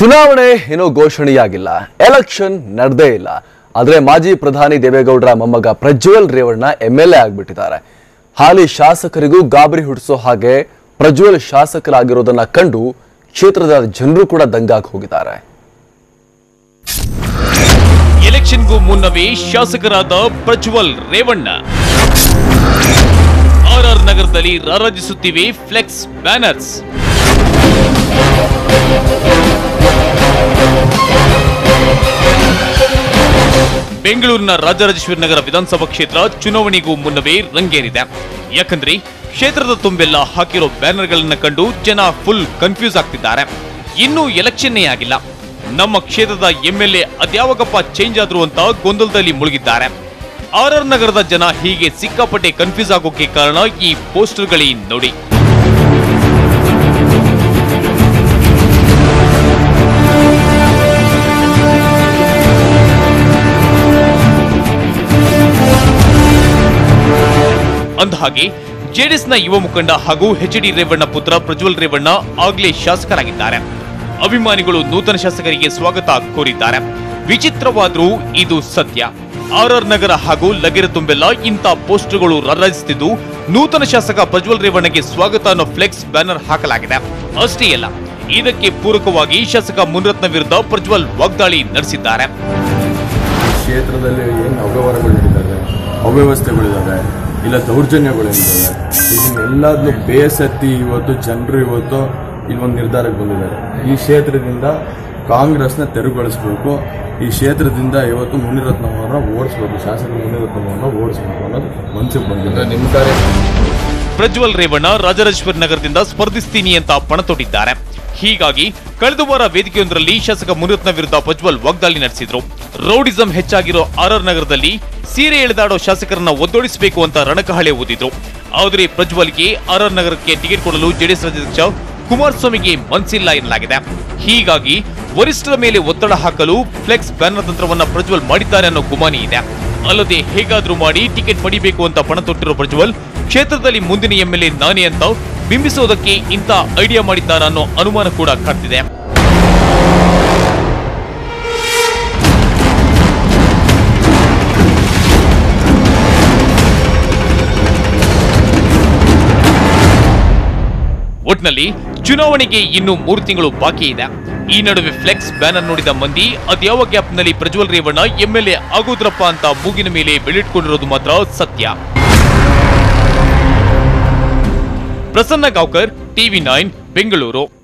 ಚುನಾವಣೆ ಏನೋ ಘೋಷಣೆಯಾಗಿಲ್ಲ. ಎಲೆಕ್ಷನ್ ನಡೆದೇ ಇಲ್ಲ. ಆದರೆ ಮಾಜಿ ಪ್ರಧಾನಿ ದೇವೇಗೌಡರ ಮೊಮ್ಮಗ Prajwal Revanna M L A ಆಗಿಬಿಟ್ಟಿದ್ದಾರೆ. ಹಾಲಿ ಶಾಸಕರಿಗೂ ಗಾಬರಿ ಹುಡಿಸೋ ಹಾಗೆ ಪ್ರಜ್ವಲ್ ಶಾಸಕರಾಗಿರೋದನ್ನ ಕಂಡು ಕ್ಷೇತ್ರದ ಜನರು ಕೂಡ ದಂಗಾಗಿ ಹೋಗಿದ್ದಾರೆ. ಎಲೆಕ್ಷನ್ಗೂ ಮುನ್ನವೇ ಶಾಸಕರಾದ ಪ್ರಜ್ವಲ್ ರೇವಣ್ಣ. ಆರ್ಆರ್ ನಗರದಲ್ಲಿ ರಾರಾಜಿಸುತ್ತಿವೆ ಫ್ಲೆಕ್ಸ್ ಬ್ಯಾನರ್ಸ್. ಬೆಂಗಳೂರಿನ ರಾಜರಾಜೇಶ್ವರಿ ನಗರ ವಿಧಾನಸಭಾ ಕ್ಷೇತ್ರ ಚುನಾವಣೆಗೂ ಮುನ್ನವೇ ರಂಗೇರಿದೆ. ಯಾಕಂದ್ರೆ ಕ್ಷೇತ್ರದ ತುಂಬೆಲ್ಲ ಹಾಕಿರೋ ಬ್ಯಾನರ್ಗಳನ್ನು ಕಂಡು ಜನ ಫುಲ್ ಕನ್ಫ್ಯೂಸ್ ಆಗ್ತಿದ್ದಾರೆ. ಇನ್ನೂ ಎಲೆಕ್ಷನ್ನೇ ಆಗಿಲ್ಲ. ನಮ್ಮ ಕ್ಷೇತ್ರದ ಎಂಎಲ್ಎ ಅದ್ಯಾವಾಗಪ್ಪ ಚೇಂಜ್ ಆದ್ರು ಅಂತ ಗೊಂದಲದಲ್ಲಿ ಮುಳುಗಿದ್ದಾರೆ. ಆರ್ ಆರ್ ನಗರದ ಜನ ಹೀಗೆ ಸಿಕ್ಕಾಪಟ್ಟೆ ಕನ್ಫ್ಯೂಸ್ ಆಗೋಕೆ ಕಾರಣ ಈ ಪೋಸ್ಟರ್ಗಳೇ ನೋಡಿ. ಅಂದಹಾಗೆ ಜೆಡಿಎಸ್ನ ಯುವ ಮುಖಂಡ ಹಾಗೂ ಎಚ್ ಡಿ ರೇವಣ್ಣ ಪುತ್ರ ಪ್ರಜ್ವಲ್ ರೇವಣ್ಣ ಆಗ್ಲೇ ಶಾಸಕರಾಗಿದ್ದಾರೆ. ಅಭಿಮಾನಿಗಳು ನೂತನ ಶಾಸಕರಿಗೆ ಸ್ವಾಗತ ಕೋರಿದ್ದಾರೆ. ವಿಚಿತ್ರವಾದರೂ ಇದು ಸತ್ಯ. ಆರ್ ಆರ್ ನಗರ ಹಾಗೂ ಲಗೆರೆ ತುಂಬೆಲ್ಲ ಇಂಥ ಪೋಸ್ಟರ್ಗಳು ರಾರಾಜಿಸುತ್ತಿದ್ದು ನೂತನ ಶಾಸಕ ಪ್ರಜ್ವಲ್ ರೇವಣ್ಣಗೆ ಸ್ವಾಗತ ಅನ್ನೋ ಫ್ಲೆಕ್ಸ್ ಬ್ಯಾನರ್ ಹಾಕಲಾಗಿದೆ. ಅಷ್ಟೇ ಅಲ್ಲ, ಇದಕ್ಕೆ ಪೂರಕವಾಗಿ ಶಾಸಕ ಮುನ್ರತ್ನ ವಿರುದ್ಧ ಪ್ರಜ್ವಲ್ ವಾಗ್ದಾಳಿ ನಡೆಸಿದ್ದಾರೆ. ಕ್ಷೇತ್ರದಲ್ಲಿ ಏನು ಅವ್ಯವಹಾರಗಳು ನಡೀತವೆ ಅವ್ಯವಸ್ಥೆಗಳಿದ್ದಾವೆ ಇಲ್ಲ ದೌರ್ಜನ್ಯಗಳಿದ್ದಾವೆ ಇದನ್ನೆಲ್ಲದನ್ನು ಬೇಸತ್ತಿ ಇವತ್ತು ಜನರು ಇವತ್ತು ಇಲ್ಲೊಂದು ನಿರ್ಧಾರಕ್ಕೆ ಬಂದಿದ್ದಾರೆ. ಈ ಕ್ಷೇತ್ರದಿಂದ ಕಾಂಗ್ರೆಸ್ನ ತೆರವುಗೊಳಿಸ್ಬೇಕು. ಈ ಕ್ಷೇತ್ರದಿಂದ ಇವತ್ತು ಮುನಿರತ್ನವರನ್ನ ಓಡಿಸ್ಬೇಕು. ಶಾಸಕ ಮುನಿರತ್ನವರನ್ನ ಓಡಿಸ್ಬೇಕು ಅನ್ನೋದು ಮನಸ್ಸಿಗೆ ಬಂದಿದೆ. ನಿಮ್ಮ ಕಾರ್ಯ ಪ್ರಜ್ವಲ್ ರೇವಣ್ಣ ರಾಜರಾಜೇಶ್ವರಿ ನಗರದಿಂದ ಸ್ಪರ್ಧಿಸ್ತೀನಿ ಅಂತ ಪಣ ತೊಟ್ಟಿದ್ದಾರೆ ಹೀಗಾಗಿ ಕಳೆದ ವಾರ ವೇದಿಕೆಯೊಂದರಲ್ಲಿ ಶಾಸಕ ಮುನಿರತ್ನ ವಿರುದ್ಧ ಪ್ರಜ್ವಲ್ ವಾಗ್ದಾಳಿ ನಡೆಸಿದ್ರು. ರೌಡಿಸಂ ಹೆಚ್ಚಾಗಿರೋ ಆರ್ಆರ್ ನಗರದಲ್ಲಿ ಸೀರೆ ಎಳೆದಾಡೋ ಶಾಸಕರನ್ನ ಒದ್ದೊಡಿಸಬೇಕು ಅಂತ ರಣಕಹಳೆ ಓದಿದ್ರು. ಆದರೆ ಪ್ರಜ್ವಲ್ಗೆ ಆರ್ಆರ್ ನಗರಕ್ಕೆ ಟಿಕೆಟ್ ಕೊಡಲು ಜೆಡಿಎಸ್ ರಾಜ್ಯಾಧ್ಯಕ್ಷ ಕುಮಾರಸ್ವಾಮಿಗೆ ಮನ್ಸಿಲ್ಲ ಎನ್ನಲಾಗಿದೆ. ಹೀಗಾಗಿ ವರಿಷ್ಠರ ಮೇಲೆ ಒತ್ತಡ ಹಾಕಲು ಫ್ಲೆಕ್ಸ್ ಬ್ಯಾನರ್ ತಂತ್ರವನ್ನ ಪ್ರಜ್ವಲ್ ಮಾಡಿದ್ದಾರೆ ಅನ್ನೋ ಗುಮಾನಿ ಇದೆ. ಅಲ್ಲದೆ ಹೇಗಾದ್ರೂ ಮಾಡಿ ಟಿಕೆಟ್ ಪಡಿಬೇಕು ಅಂತ ಪಣ ತೊಟ್ಟಿರೋ ಪ್ರಜ್ವಲ್ ಕ್ಷೇತ್ರದಲ್ಲಿ ಮುಂದಿನ ಎಂಎಲ್ಎ ನಾನೇ ಅಂತ ಬಿಂಬಿಸೋದಕ್ಕೆ ಇಂಥ ಐಡಿಯಾ ಮಾಡಿದ್ದಾರೆ ಅನ್ನೋ ಅನುಮಾನ ಕೂಡ ಕಾಡ್ತಿದೆ. ಒಟ್ನಲ್ಲಿ ಚುನಾವಣೆಗೆ ಇನ್ನು ಮೂರು ತಿಂಗಳು ಬಾಕಿ ಇದೆ. ಈ ನಡುವೆ ಫ್ಲೆಕ್ಸ್ ಬ್ಯಾನರ್ ನೋಡಿದ ಮಂದಿ ಅದ್ಯಾವ ಗ್ಯಾಪ್ನಲ್ಲಿ ಪ್ರಜ್ವಲ್ ರೇವಣ್ಣ ಎಂಎಲ್ಎ ಆಗೋದ್ರಪ್ಪ ಅಂತ ಮೂಗಿನ ಮೇಲೆ ಬೆಳಿಟ್ಕೊಂಡಿರೋದು ಮಾತ್ರ ಸತ್ಯ. Prasanna Gaokar, TV nine, Bengaluru.